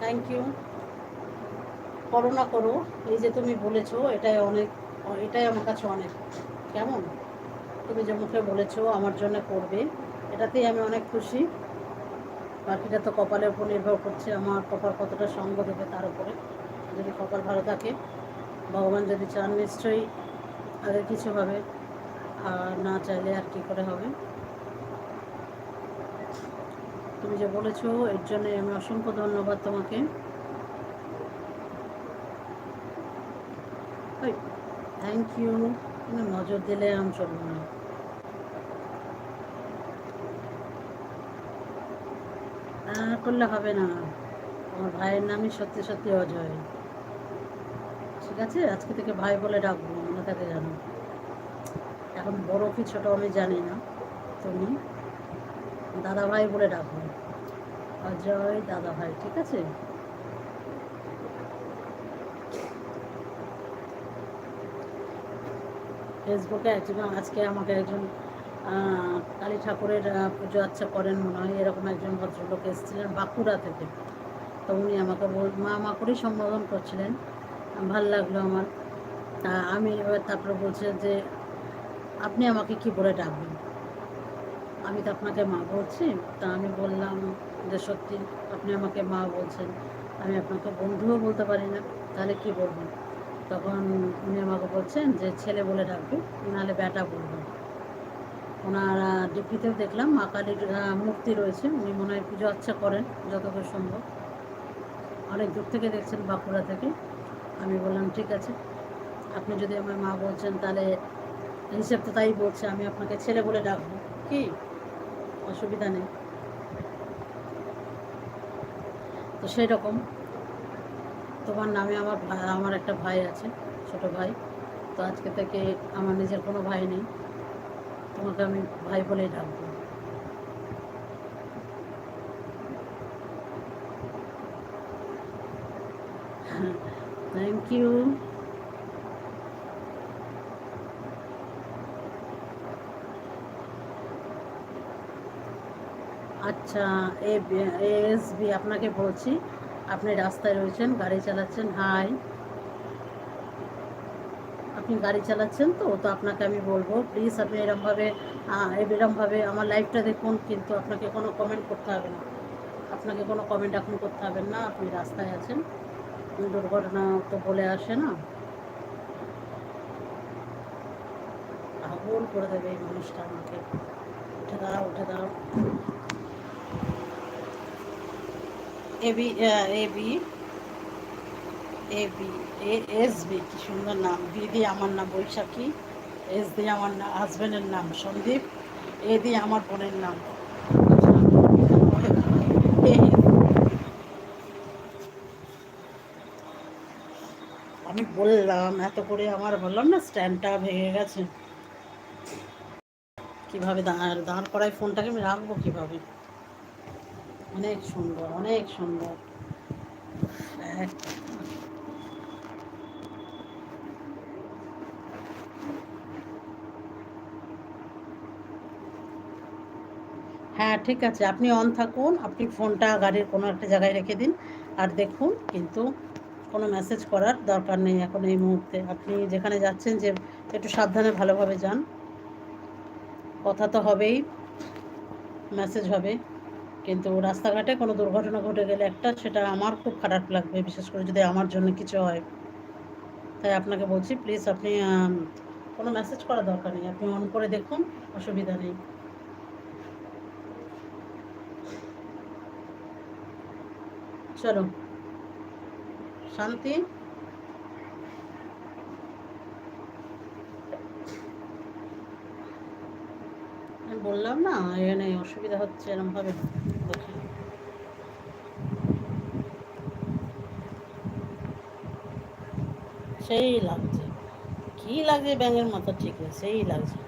Thank you করো না করো, এই যে তুমি বলেছ, এটাই অনেক, এটাই আমার কাছে অনেক। কেমন? তুমি যে মুখে বলেছ, আমার জন্য করবে, এটাতেই আমি অনেক খুশি। বাকিটা তো কপালের উপর নির্ভর করছে, আমার কপাল কতটা সঙ্গ দেবে তার উপরে। যদি কপাল ভালো থাকে, ভগবান যদি চান, নিশ্চয়ই আগে কিছু হবে, আর না চাইলে আর কি করে হবে? তুমি যে বলেছ, এর জন্য আমি অসংখ্য ধন্যবাদ তোমাকে। থ্যাংক ইউ নজর দিলে আম চলবো না। করলে হবে না। আমার ভাইয়ের নামই সত্যি সত্যি অজয়। ঠিক আছে? আজকে থেকে ভাই বলে ডাকবো, মনে থাকে জানো এখন বড় কি ছোট আমি জানি না। তুমি? দাদা ভাই বলে ডাকবো। অজয় দাদা ভাই ঠিক আছে? ফেসবুকে একজন, আজকে আমাকে একজন কালী ঠাকুরের পুজো আচ্ছা করেন মনে হয়, এরকম একজন ভদ্রলোক এসেছিলেন বাঁকুড়া থেকে। তো উনি আমাকে বল, মা মা করেই সম্বোধন করছিলেন। ভালো লাগল আমার। আমি এবার তারপরে বলছে যে, আপনি আমাকে কি বলে ডাকবেন? আমি তো আপনাকে মা বলছি, তা আমি বললাম যে সত্যি আপনি আমাকে মা বলছেন, আমি আপনাকে বন্ধুও বলতে পারি না, তাহলে কি বলবেন তখন উনি আমাকে বলছেন যে ছেলে বলে ডাকবে, নাহলে ব্যাটা বলবেন ওনার ডিপিতেও দেখলাম, মা কালীর মূর্তি রয়েছে, উনি মনে হয় পুজো আচ্ছা করেন, যতদূর সম্ভব। অনেক দূর থেকে দেখছেন বাঁকুড়া থেকে। আমি বললাম, ঠিক আছে, আপনি যদি আমার মা বলছেন, তাহলে হিসেব তো তাই বলছে, আমি আপনাকে ছেলে বলে ডাকবো। কি? অসুবিধা নেই। তো সেই রকম তোমার নামে আমার আমার একটা ভাই আছে, ছোট ভাই। তো আজকে থেকে আমার নিজের কোনো ভাই নেই। তোমাকে আমি ভাই বলেই ডাকবো। থ্যাংক ইউ আচ্ছা এ এস বি, আপনাকে বলছি। আপনি রাস্তায় রয়েছেন, গাড়ি চালাচ্ছেন, হাই। আপনি গাড়ি চালাচ্ছেন তো তো আপনাকে আমি বলব প্লিজ আপনি এরমভাবে এরমভাবে আমার লাইফটা দেখুন, কিন্তু আপনাকে কোনো কমেন্ট করতে হবে না। আপনাকে কোনো কমেন্ট এখন করতে হবে না, আপনি রাস্তায় আছেন। দুর্ঘটনা তো বলে আসে না। আগুন করে দেবে এই মানুষটা আমাকে। উঠে দাঁড়াও উঠে দাঁড়াও। A B A B A B S B কি সুন্দর নাম। দিয়ে আমার নাম বৈশাখী এস দিয়ে আমার না হাজব্যান্ডের নাম সন্দীপ এ দিয়ে আমার বোনের নাম আমি বললাম, এত করে আমার বললাম না, স্ট্যান্ডটা ভেঙে গেছে। কীভাবে দাঁড় দাঁড় করায় ফোনটাকে আমি রাখব কীভাবে? অনেক সুন্দর অনেক সুন্দর। হ্যাঁ ঠিক আছে। আপনি অন থাকুন, আপনি ফোনটা গাড়ির কোনো একটা জায়গায় রেখে দিন। আর দেখুন, কিন্তু কোনো মেসেজ করার দরকার নেই এখন এই মুহূর্তে। আপনি যেখানে যাচ্ছেন যে একটু সাবধানে ভালোভাবে যান। কথা তো হবেই মেসেজ হবে। কিন্তু রাস্তাঘাটে কোনো দুর্ঘটনা ঘটে গেলে একটা, সেটা আমার খুব খারাপ লাগবে, বিশেষ করে যদি আমার জন্য কিছু হয়। তাই আপনাকে বলছি প্লিজ আপনি কোনো মেসেজ করার দরকার নেই। আপনি অন করে দেখুন, অসুবিধা নেই। চলো শান্তি? বললাম না, এখানে অসুবিধা হচ্ছে এরকম ভাবে দেখি সেই লাগছে। কি লাগছে ব্যাঙের মাথা ঠিক আছে সেই লাগছে।